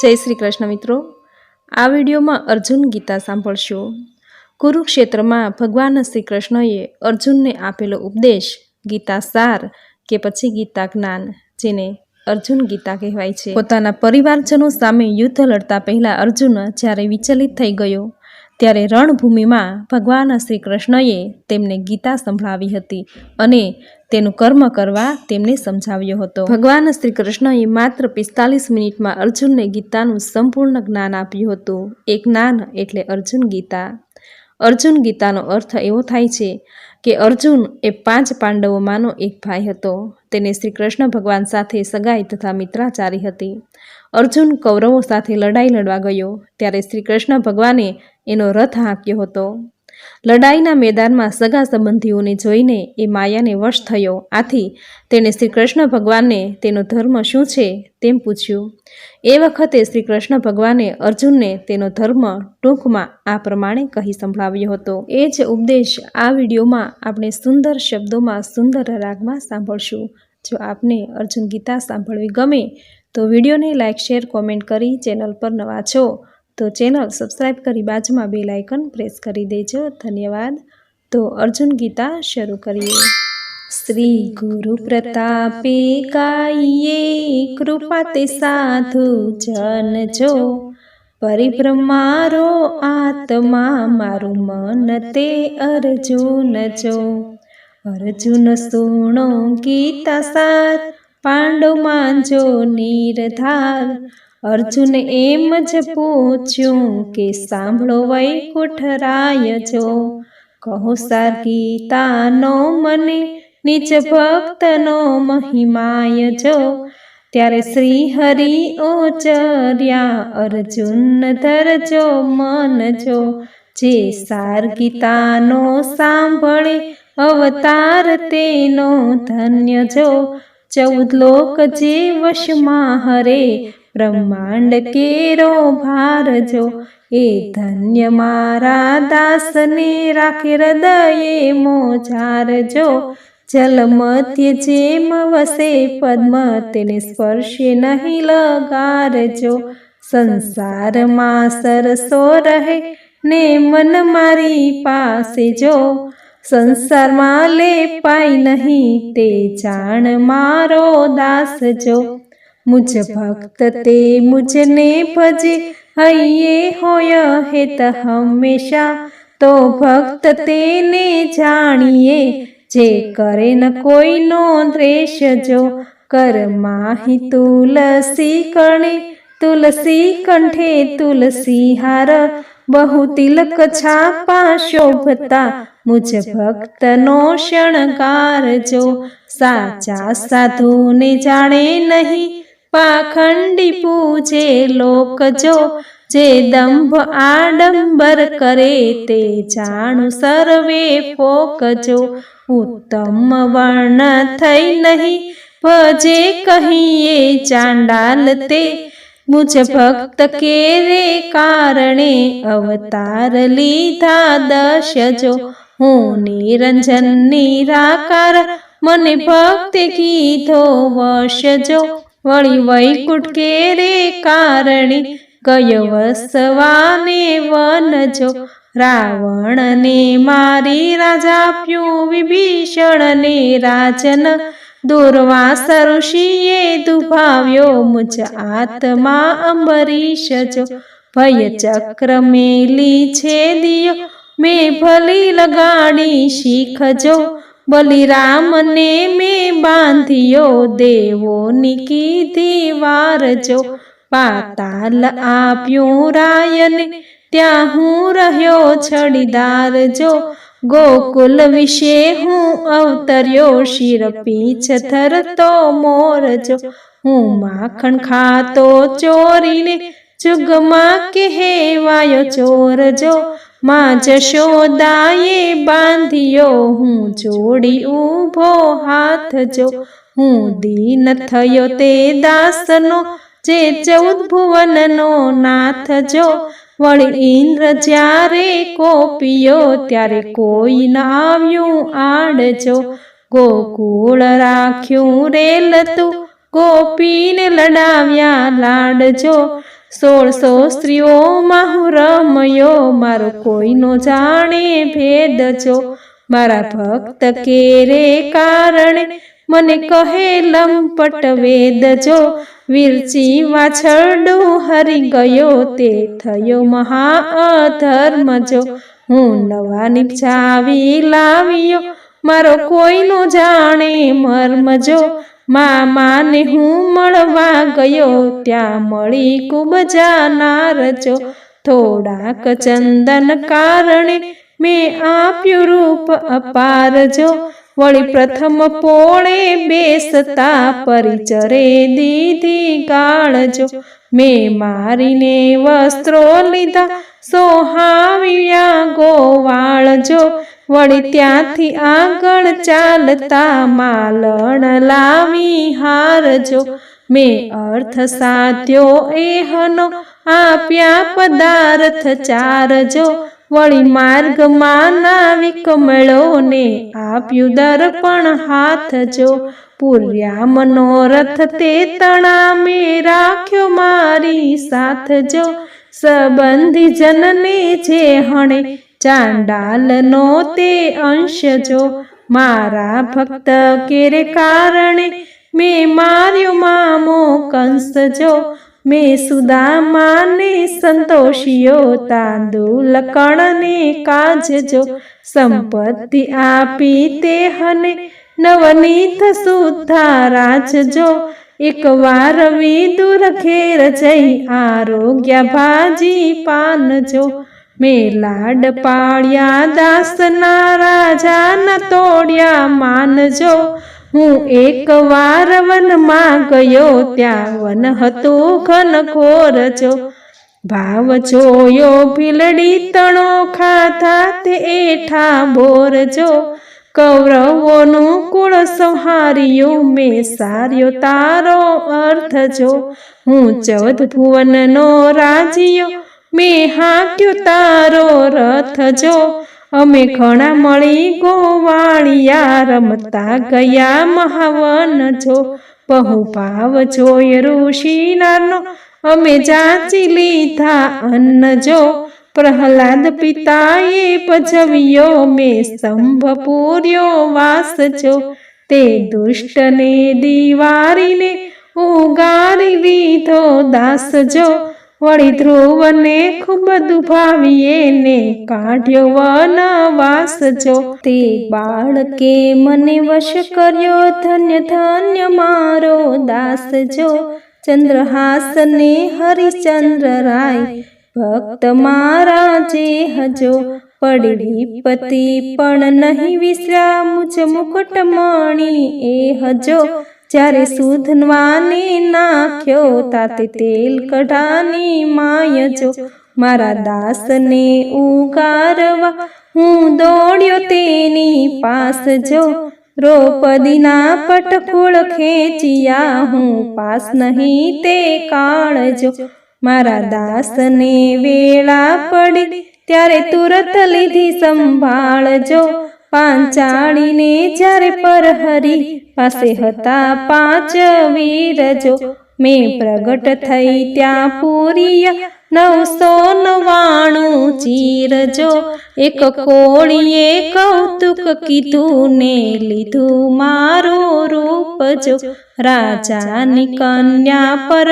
જય શ્રી કૃષ્ણ મિત્રો. આ વિડીયોમાં અર્જુન ગીતા સાંભળશો. કુરુક્ષેત્રમાં ભગવાન શ્રી કૃષ્ણએ અર્જુનને આપેલો ઉપદેશ, ગીતા સાર કે પછી ગીતા જ્ઞાન, જેને અર્જુન ગીતા કહેવાય છે. પોતાના પરિવારજનો સામે યુદ્ધ લડતા પહેલા અર્જુન જ્યારે વિચલિત થઈ ગયો ત્યારે રણભૂમિમાં ભગવાન શ્રી કૃષ્ણએ તેમને ગીતા સંભળાવી હતી અને તેનું કર્મ કરવા તેમને સમજાવ્યો હતો. ભગવાન શ્રી કૃષ્ણએ માત્ર પિસ્તાલીસ મિનિટમાં અર્જુનને ગીતાનું સંપૂર્ણ જ્ઞાન આપ્યું હતું. એ જ્ઞાન એટલે અર્જુન ગીતા. અર્જુન ગીતાનો અર્થ એવો થાય છે કે અર્જુન એ પાંચ પાંડવોમાંનો એક ભાઈ હતો. તેને શ્રી કૃષ્ણ ભગવાન સાથે સગાઈ તથા મિત્રાચારી હતી. અર્જુન કૌરવો સાથે લડાઈ લડવા ગયો. ત્યારે શ્રી કૃષ્ણ ભગવાને એનો રથ હાંક્યો હતો. લડાઈના મેદાનમાં સગા સંબંધીઓને જોઈને એ માયાને વશ થયો. આથી તેણે શ્રી કૃષ્ણ ભગવાનને તેનો ધર્મ શું છે તેમ પૂછ્યું. એ વખતે શ્રી કૃષ્ણ ભગવાને અર્જુનને તેનો ધર્મ ટૂંકમાં આ પ્રમાણે કહી સંભળાવ્યો હતો. એ જ ઉપદેશ આ વિડીયોમાં આપણે સુંદર શબ્દોમાં સુંદર રાગમાં સાંભળશું. જો આપને અર્જુન ગીતા સાંભળવી ગમે તો વિડીયોને લાઇક શેર, કોમેન્ટ કરી ચેનલ પર નવા છો તો ચેનલ સબસ્ક્રાઈબ કરી બાજુમાં બે લાઇકન પ્રેસ કરી દેજો. ધન્યવાદ. તો અર્જુન ગીતા શરૂ કરીએ. શ્રી ગુરુ પ્રતાપે કાઈએ કૃપા તે સાધુ જન જો. પરિભ્રમારો આત્મા મારું મન તે અર્જુન જો. અર્જુન સુણો ગીતા સાર પાંડવ માંજો નીરધાર અર્જુન એમ જ પૂછ્યું કે સાંભળો વૈકુઠરાય જો. કહો સાર ગીતાનો મને, નિજ ભક્તનો મહિમાય જો. ત્યારે શ્રી હરિ ઓચર્યા, અર્જુન ધરજો મન જો. જે સાર ગીતાનો સાંભળે, અવતાર તેનો ધન્ય જો. ચૌદ લોક જે વશમાં હરે બ્રહ્માંડ કેરો ભાર જો એ ધન્ય મારા દાસને રાખે હૃદયે મોજાર જો જલ મધ્ય જેમ વસે પદ્મ, તેને સ્પર્શે નહીં લગારજો. સંસારમાં સરસો રહે, ને મન મારી પાસે જો. સંસારમાં લે પાય નહીં, તે જાણ મારો દાસ જો મુજ ભક્ત તે મુજને ભજે, હૈયે હોય હેત હંમેશા. તો ભક્ત તેને જાણીએ, જે કરે ન કોઈનો દ્રેશ જો. કરમાહી તુલસી કણે, તુલસી કંઠે તુલસી હાર. બહુ તિલક છાપા શોભતા, મુજ ભક્તનો શણગાર જો. સાચા સાધુને જાણે નહીં પાખંડી પૂજે લોક જો દંભ આડંબર કરે તે જાણું સર્વે ફોકજો. ઉત્તમ વર્ણ થઈ નહીં, ભજે કહીએ ચાંડાલ તે. મુજ ભક્ત કેરે કારણે અવતાર લીધા દશ જો હું નિરંજન નિરાકાર, મને ભક્તિ કીધો વશ જો વૈકુટ કે કેરે કારણે ગયો વસવાને વન જો? રાવણને મારી રાજા રાજાપ્યું વિભીષણને રાજન. દુર્વાસ ઋષિએ દુભાવ્યો મુજ આત્મા અંબરીશ જો. ભય ચક્ર મેલી છે દિયો, મેં ભલી લગાડી શીખજો. બલિરામને મેં બાંધ્યો, દેવોની કીધી વારજો પાતાલ આપ્યું રાયને, ત્યાં હું રહ્યો છડીદાર જો. ગોકુલ વિશે હું અવતર્યો શિર પીછ થરતો મોર જો. હું માખણ ખાતો ચોરીને, જુગમાં કહેવાયો ચોર જો. માં જશોદાએ બાંધ્યો, હું જોડી ઊભો હાથ જો. હું દીન થયો તે દાસનો, જે ચૌદ ભુવનનો નાથ જો. વળી ઇન્દ્ર જ્યારે કોપિયો, ત્યારે કોઈ ન આવ્યું આડજો ગોકુળ રાખ્યું રેલ તું, ગોપીને લડાવ્યા લાડજો સોળસો સ્ત્રીઓમાં હું રમયો મારો કોઈનો જાણે ભેદ જો મારા ભક્ત કેરે કારણે મને કહે લંપટ વેદ જો વિરચી વાછરડું હરી ગયો તે થયો મહા અધર્મ જો હું નવા નિપજાવી લાવ્યો મારો કોઈનો જાણે મર્મ જો મામાને હું મળવા ગયો, ત્યાં મળી કુબજા નારજો થોડાક ચંદન કારણે મેં આપ્યું રૂપ અપારજો વળી પ્રથમ પોળે બેસતા પરિચરે દીધી ગાળજો મેં મારીને વસ્ત્રો લીધા, સોહાવ્યા ગોવાળજો વળી ત્યાંથી આગળ ચાલતા માલણ લાવી હારજો. મેં અર્થ સાધ્યો, એહનો આપ્યા પદાર્થ ચારજો. વળી માર્ગમાં નાવિક મળોને આપ્યું દર્પણ હાથ જો પૂર્યા મનોરથ તે તણા મેં રાખ્યો મારી સાથ જો સંબંધી જનને જે હણે ચાંડાલનો તે અંશ જો મારા ભક્ત કેરે કારણે મેં માર્યો મામો કંસ જો. મેં સુદામાને સંતોષિયો તાંદુલ કણને કાજજો સંપત્તિ આપી તે હને નવનીત સુધા રાજજો એક વાર વિદુર ઘેર જઈ આરોગ્ય ભાજી પાનજો મેં લાડ પાળ્યા દાસના ન તોડ્યા માનજો. હું એક વાર વનમાં ગયો, ત્યાં વન હતું ઘન ઘોર જો ભાવ જોયો, ભીલડી તણો ખાધા તે એઠા બોર જો કૌરવોનું કુળ સંહાર્યું, મેં સાર્યો તારો અર્થ જો હું ચૌદ ભુવનનો રાજ્યો મેં હાક્યો તારો રથ જો. અમે ઘણા મળી ગોવાળિયા રમતા ગયા મહાવન જો. બહુ ભાવ જોય ઋષિનારનો. અમે જાચી લીધા અન્ન જો. પ્રહલાદ પિતાએ પજવ્યો મેં સ્તંભ પૂર્યો વાસ જો. તે દુષ્ટને દિવારીને ઉગારી લીધો દાસ જો. વળી ધ્રુવને ખૂબ દુભાવીએ ને કાઢ્યો વનવાસ જો. તે બાળકે મને વશ કર્યો, ધન્ય ધન્ય મારો દાસ જો. ચંદ્રહાસને હરિચંદ્ર રાય, ભક્ત મારા જે હજો. પડી પતિ પણ નહીં વિસરા, મુજ મુકટ મણી એ હજો. જ્યારે સુધનવાને નાખ્યો, તાતે તેલ કઢાની માયજો. મારા દાસને ઉગારવા હું દોડ્યો તેની પાસ જો દ્રૌપદીના પટકુળ ખેંચ્યા, હું પાસ નહીં તે કાળજો. મારા દાસને વેળા પડી, ત્યારે તુરત લીધી સંભાળજો. પાંચાળીને જ્યારે પરહરી પાસે હતા પાંચ વીરજો મેં પ્રગટ થઈ ત્યાં પૂરિયા નવસો નવાણું ચીરજો એક કોળીએ કૌતુક કીધું ને લીધું મારું રૂપ જો. રાજાની કન્યા પર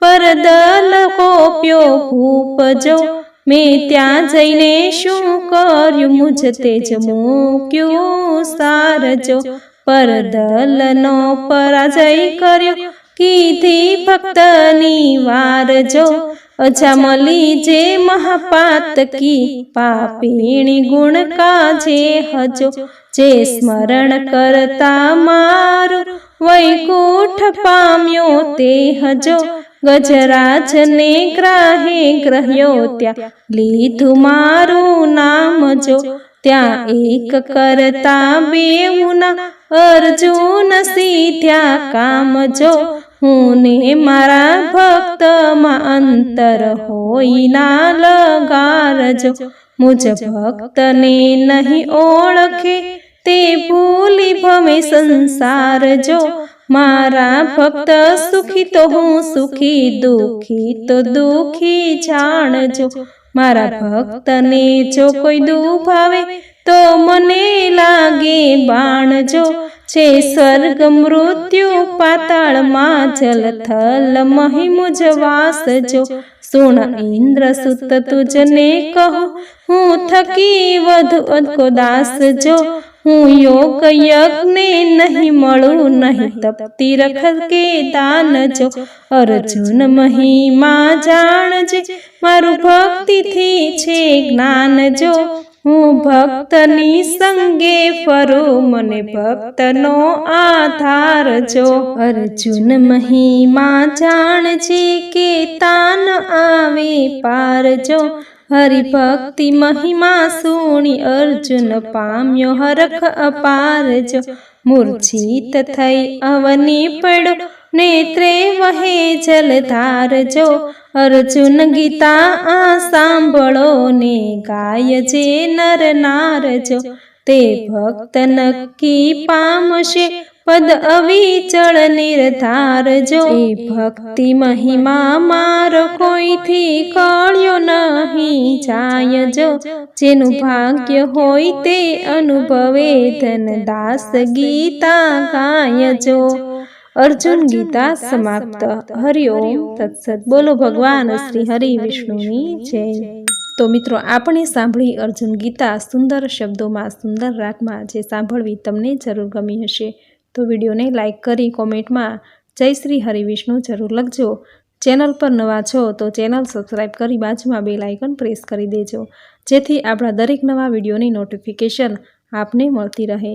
પરદલ કોપ્યો ભૂપજો મેં ત્યાં જઈને શું કર્યું? મુજ તેજ મૂક્યું સારજો. પરદલનો પરાજય કર્યો. કીધી ભક્તની વારજો. અજામલી જે મહાપાતકી પાપીણી ગુણ કાજે હજો. જે સ્મરણ કરતા મારું વૈકુંઠ પામ્યો તે હજો. ગજરાજને ગ્રાહે ગ્રહ્યો ત્યાં લીધું મારું નામ જો ત્યાં એક કરતા બેઉના અર્જુન સીધ્યા કામ જો હું ને મારા ભક્તમાં અંતર હોય ના લગારજો મુજ ભક્તને નહીં ઓળખે તે ભૂલી ભમે સંસાર જો મારા ભક્ત સુખી તો હું સુખી, દુખી તો દુખી જાણજો. મારા ભક્તને જો કોઈ દુભાવે તો મને લાગે બાણજો. છે સ્વર્ગ મૃત્યુ પાતાળમાં જલથલ મહિમુજ વાસ જો સુણ ઇન્દ્ર સુત તુજને કહો હું થકી વધુ અદકો દાસ જો હું યોગ યજ્ઞે નહીં મળું નહીં તપતી રખ કે દાન જો અર્જુન મહિમા જાણજે મારું ભક્તિથી છે જ્ઞાન જો હું ભક્તની સંગે ફરું, મને ભક્તનો આધાર જો. અર્જુન મહિમા જાણજે કે તાન આવે પાર જો. હરિભક્તિ મહિમા સુણી અર્જુન પામ્યો હરખ અપાર જો. મૂર્છિત થઈ અવની પડ્યો નેત્રે વહે જલધાર જો અર્જુન ગીતા આ સાંભળો ને ગાય જે નર નાર જો તે ભક્ત નક્કી પામશે. પદ અવિચળ નિર્ધાર જો ભક્તિ મહિમા મારો કોઈથી કળ્યો નહીં જાય જો જેનું ભાગ્ય હોય તે અનુભવે. ધનદાસ ગીતા ગાય જો અર્જુન ગીતા સમાપ્ત. હરિ તત્સદ. બોલો ભગવાન શ્રી હરિ વિષ્ણુની જય. તો મિત્રો આપણે સાંભળી અર્જુન ગીતા સુંદર શબ્દોમાં સુંદર રાગમાં જે સાંભળવી તમને જરૂર ગમી હશે. તો વિડીયોને લાઇક કરી કોમેન્ટમાં જય શ્રી હરિ વિષ્ણુ જરૂર લખજો. ચેનલ પર નવા છો તો ચેનલ સબસ્ક્રાઈબ કરી બાજુમાં બે લાઇકન પ્રેસ કરી દેજો. જેથી આપણા દરેક નવા વિડીયોની નોટિફિકેશન આપને મળતી રહે.